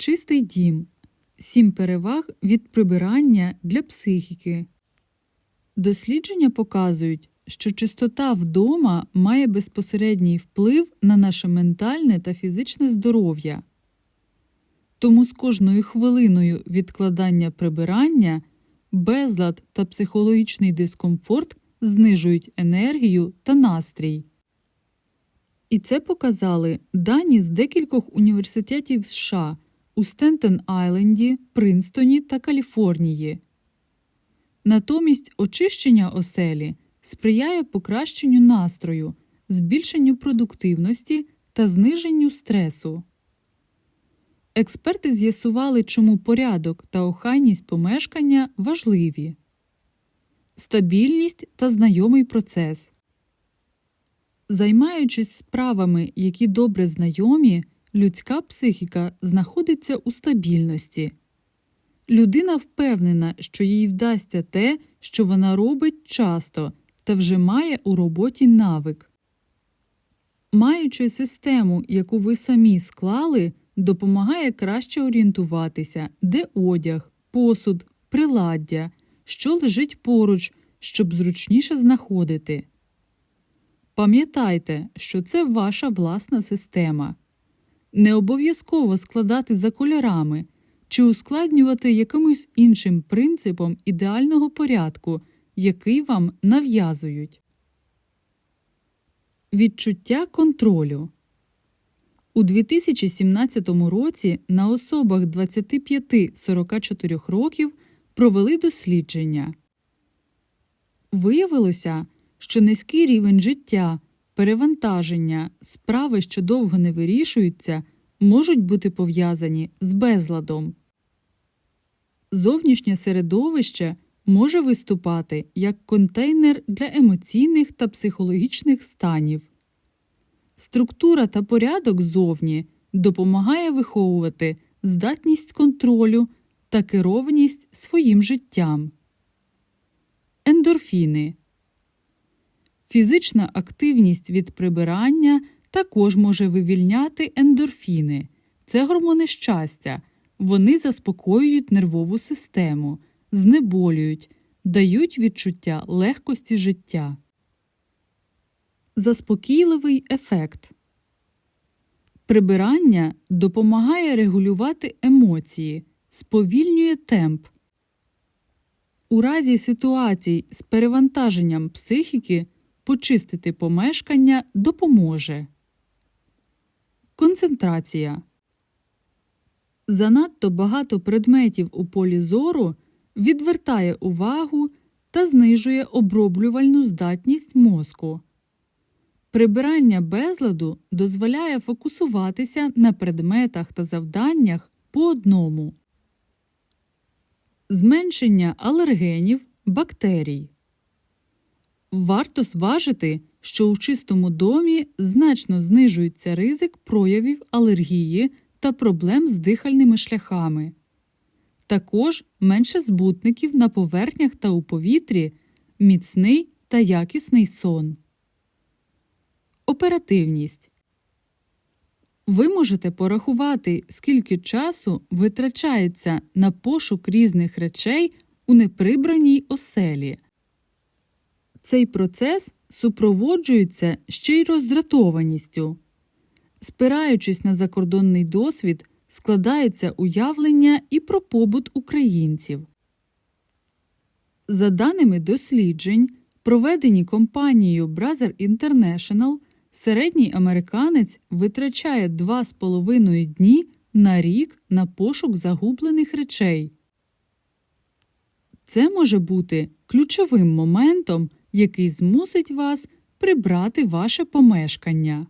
Чистий дім. Сім переваг від прибирання для психіки. Дослідження показують, що чистота вдома має безпосередній вплив на наше ментальне та фізичне здоров'я. Тому з кожною хвилиною відкладання прибирання безлад та психологічний дискомфорт знижують енергію та настрій. І це показали дані з декількох університетів США у Стентен-Айленді, Принстоні та Каліфорнії. Натомість очищення оселі сприяє покращенню настрою, збільшенню продуктивності та зниженню стресу. Експерти з'ясували, чому порядок та охайність помешкання важливі. Стабільність та знайомий процес. Займаючись справами, які добре знайомі, людська психіка знаходиться у стабільності. Людина впевнена, що їй вдасться те, що вона робить часто та вже має у роботі навик. Маючи систему, яку ви самі склали, допомагає краще орієнтуватися, де одяг, посуд, приладдя, що лежить поруч, щоб зручніше знаходити. Пам'ятайте, що це ваша власна система. Не обов'язково складати за кольорами чи ускладнювати якимось іншим принципом ідеального порядку, який вам нав'язують. Відчуття контролю у 2017 році на особах 25-44 років провели дослідження. Виявилося, що низький рівень життя, перевантаження, справи, що довго не вирішуються, можуть бути пов'язані з безладом. Зовнішнє середовище може виступати як контейнер для емоційних та психологічних станів. Структура та порядок зовні допомагає виховувати здатність контролю та керованість своїм життям. Ендорфіни Фізична активність від прибирання також може вивільняти ендорфіни. Це гормони щастя. Вони заспокоюють нервову систему, знеболюють, дають відчуття легкості життя. Заспокійливий ефект Прибирання допомагає регулювати емоції, сповільнює темп. У разі ситуацій з перевантаженням психіки почистити помешкання допоможе. Концентрація Занадто багато предметів у полі зору відвертає увагу та знижує оброблювальну здатність мозку. Прибирання безладу дозволяє фокусуватися на предметах та завданнях по одному. Зменшення алергенів, бактерій. Варто зважити, що у чистому домі значно знижується ризик проявів алергії та проблем з дихальними шляхами. Також менше збутників на поверхнях та у повітрі, міцний та якісний сон. Оперативність. Ви можете порахувати, скільки часу витрачається на пошук різних речей у неприбраній оселі. Цей процес супроводжується ще й роздратованістю. Спираючись на закордонний досвід, складається уявлення і про побут українців. За даними досліджень, проведені компанією Brazzer International, середній американець витрачає 2,5 дні на рік на пошук загублених речей. Це може бути ключовим моментом, який змусить вас прибрати ваше помешкання.